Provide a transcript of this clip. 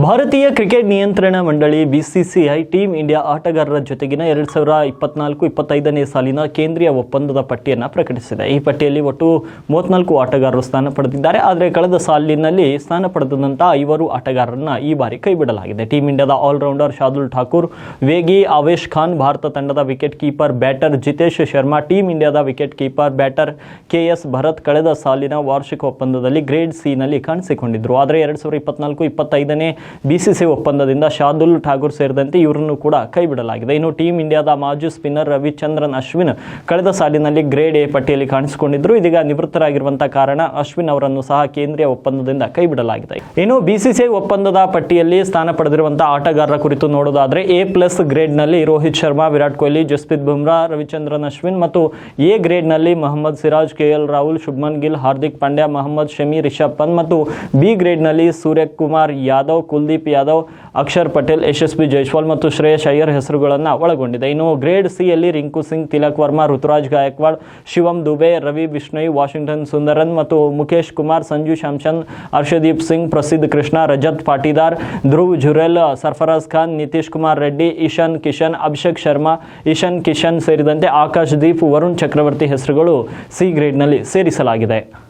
ಭಾರತೀಯ ಕ್ರಿಕೆಟ್ ನಿಯಂತ್ರಣ ಮಂಡಳಿ ಬಿಸಿಸಿಐ ಟೀಮ್ ಇಂಡಿಯಾ ಆಟಗಾರರ ಜೊತೆಗಿನ ಎರಡು ಸಾವಿರ ಇಪ್ಪತ್ನಾಲ್ಕು, ಇಪ್ಪತ್ತೈದನೇ ಸಾಲಿನ ಕೇಂದ್ರೀಯ ಒಪ್ಪಂದದ ಪಟ್ಟಿಯನ್ನು ಪ್ರಕಟಿಸಿದೆ. ಈ ಪಟ್ಟಿಯಲ್ಲಿ ಒಟ್ಟು ಮೂವತ್ನಾಲ್ಕು ಆಟಗಾರರು ಸ್ಥಾನ ಪಡೆದಿದ್ದಾರೆ. ಆದರೆ ಕಳೆದ ಸಾಲಿನಲ್ಲಿ ಸ್ಥಾನ ಪಡೆದಂತಹ ಐವರು ಆಟಗಾರರನ್ನು ಈ ಬಾರಿ ಕೈಬಿಡಲಾಗಿದೆ. ಟೀಮ್ ಇಂಡಿಯಾದ ಆಲ್ರೌಂಡರ್ ಶಾರ್ದುಲ್ ಠಾಕೂರ್, ವೇಗಿ ಅವೇಶ್ ಖಾನ್, ಭಾರತ ತಂಡದ wicket keeper batter Jitesh Sharma team ಇಂಡಿಯಾದ wicket keeper batter K S Bharat ಕಳೆದ ಸಾಲಿನ ವಾರ್ಷಿಕ ಒಪ್ಪಂದದಲ್ಲಿ ಗ್ರೇಡ್ ಸಿನಲ್ಲಿ ಕಾಣಿಸಿಕೊಂಡಿದ್ದರು ಆದರೆ ಎರಡು ಸಾವಿರದ ಇಪ್ಪತ್ನಾಲ್ಕು, ಇಪ್ಪತ್ತೈದನೇ ಬಿಸಿಸಿ ಒಪ್ಪಂದದಿಂದ ಶಾರ್ದುಲ್ ಠಾಕೂರ್ ಸೇರಿದಂತೆ ಇವರನ್ನು ಕೂಡ ಕೈಬಿಡಲಾಗಿದೆ. ಇನ್ನು ಟೀಮ್ ಇಂಡಿಯಾದ ಮಾಜಿ ಸ್ಪಿನ್ನರ್ ರವಿಚಂದ್ರನ್ ಅಶ್ವಿನ್ ಕಳೆದ ಸಾಲಿನಲ್ಲಿ ಗ್ರೇಡ್ ಎ ಪಟ್ಟಿಯಲ್ಲಿ ಕಾಣಿಸಿಕೊಂಡಿದ್ರು ಇದೀಗ ನಿವೃತ್ತರಾಗಿರುವಂತಹ ಕಾರಣ ಅಶ್ವಿನ್ ಅವರನ್ನು ಸಹ ಕೇಂದ್ರೀಯ ಒಪ್ಪಂದದಿಂದ ಕೈಬಿಡಲಾಗಿದೆ. ಇನ್ನು ಬಿಸಿಸಿಐ ಒಪ್ಪಂದದ ಪಟ್ಟಿಯಲ್ಲಿ ಸ್ಥಾನ ಪಡೆದಿರುವಂತಹ ಆಟಗಾರರ ಕುರಿತು ನೋಡೋದಾದ್ರೆ ಎ ಪ್ಲಸ್ ಗ್ರೇಡ್ನಲ್ಲಿ ರೋಹಿತ್ ಶರ್ಮಾ, ವಿರಾಟ್ ಕೊಹ್ಲಿ, ಜಸ್ಪ್ರೀತ್ ಬುಮ್ರಾ, ರವಿಚಂದ್ರನ್ ಅಶ್ವಿನ್ ಮತ್ತು ಎ ಗ್ರೇಡ್ನಲ್ಲಿ ಮೊಹಮ್ಮದ್ ಸಿರಾಜ್, ಕೆಎಲ್ ರಾಹುಲ್, ಶುಭ್ಮನ್ ಗಿಲ್, ಹಾರ್ದಿಕ್ ಪಾಂಡ್ಯ, ಮೊಹಮ್ಮದ್ ಶಮಿ, ರಿಷಬ್ ಪಂತ್ ಮತ್ತು ಬಿ ಗ್ರೇಡ್ನಲ್ಲಿ ಸೂರ್ಯಕುಮಾರ್ ಯಾದವ್ ಕುಲ್ದೀಪ್ ಯಾದವ್, ಅಕ್ಷರ್ ಪಟೇಲ್, ಯಶಸ್ವಿ ಜೈಸ್ವಾಲ್ ಮತ್ತು ಶ್ರೇಯಸ್ ಅಯ್ಯರ್ ಹೆಸರುಗಳನ್ನು ಒಳಗೊಂಡಿದೆ. ಇನ್ನು ಗ್ರೇಡ್ ಸಿಯಲ್ಲಿ ರಿಂಕು ಸಿಂಗ್, ತಿಲಕ್ ವರ್ಮಾ, ಋತುರಾಜ್ ಗಾಯಕ್ವಾಡ್, ಶಿವಂ ದುಬೆ, ರವಿ ಬಿಷ್ಣೋಯ್ ವಾಷಿಂಗ್ಟನ್ ಸುಂದರನ್ ಮತ್ತು ಮುಖೇಶ್ ಕುಮಾರ್, ಸಂಜು ಶಾಮ್ಚಂದ್ ಹರ್ಷದೀಪ್ ಸಿಂಗ್, ಪ್ರಸಿದ್ಧ ಕೃಷ್ಣ, ರಜತ್ ಪಾಟೀದಾರ್, ಧ್ರುವ್ ಜುರೆಲ್, ಸರ್ಫರಾಜ್ ಖಾನ್, ನಿತೀಶ್ ಕುಮಾರ್ ರೆಡ್ಡಿ ಇಶಾನ್ ಕಿಶನ್, ಅಭಿಷೇಕ್ ಶರ್ಮಾ ಇಶಾನ್ ಕಿಶನ್ ಸೇರಿದಂತೆ ಆಕಾಶ್ ದೀಪ್, ವರುಣ್ ಚಕ್ರವರ್ತಿ ಹೆಸರುಗಳು ಸಿ ಗ್ರೇಡ್ನಲ್ಲಿ ಸೇರಿಸಲಾಗಿದೆ.